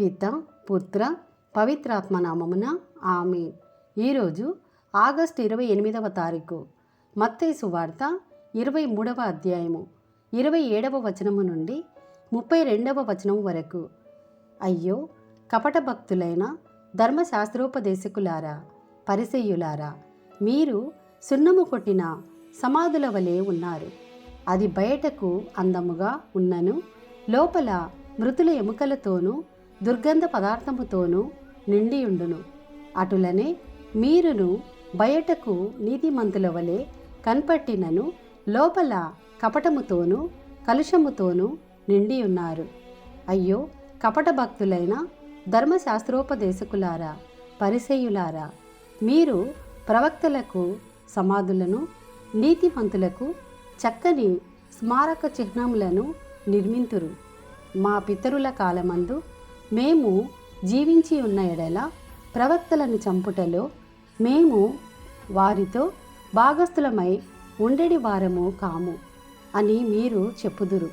పిత పుత్ర పవిత్రాత్మ నామమున ఆమె ఈరోజు ఆగస్టు ఇరవై ఎనిమిదవ తారీఖు. మత్తేసు వార్త ఇరవై మూడవ అధ్యాయము. ఇరవై ఏడవ వచనము నుండి ముప్పై రెండవ వచనం వరకు. అయ్యో కపట భక్తులైన ధర్మశాస్త్రోపదేశకులారా పరిసయ్యులారా మీరు సున్నము కొట్టిన సమాధుల వలె ఉన్నారు. అది బయటకు అందముగా ఉన్నను లోపల మృతుల ఎముకలతోనూ దుర్గంధ పదార్థముతోనూ నిండియుండును. అటులనే మీరును బయటకు నీతిమంతుల వలె కన్పట్టినను లోపల కపటముతోనూ కలుషముతోనూ నిండియున్నారు. అయ్యో కపట భక్తులైన ధర్మశాస్త్రోపదేశకులారా పరిసేయులారా మీరు ప్రవక్తలకు సమాధులను నీతిమంతులకు చక్కని స్మారక చిహ్నములను నిర్మింతురు. మా పితరుల కాలమందు మేము జీవించి ఉన్న ఎడల ప్రవక్తలను చంపుటలో మేము వారితో భాగస్థులమై ఉండడి వారము కాము అని మీరు చెప్పుదురు.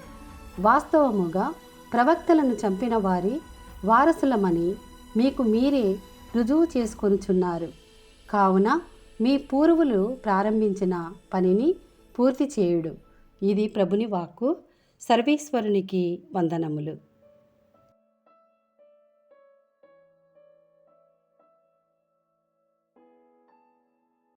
వాస్తవముగా ప్రవక్తలను చంపిన వారి వారసులమని మీకు మీరే రుజువు చేసుకొనుచున్నారు. కావున మీ పూర్వులు ప్రారంభించిన పనిని పూర్తి చేయుడు. ఇది ప్రభుని వాక్కు. సర్వేశ్వరునికి వందనములు.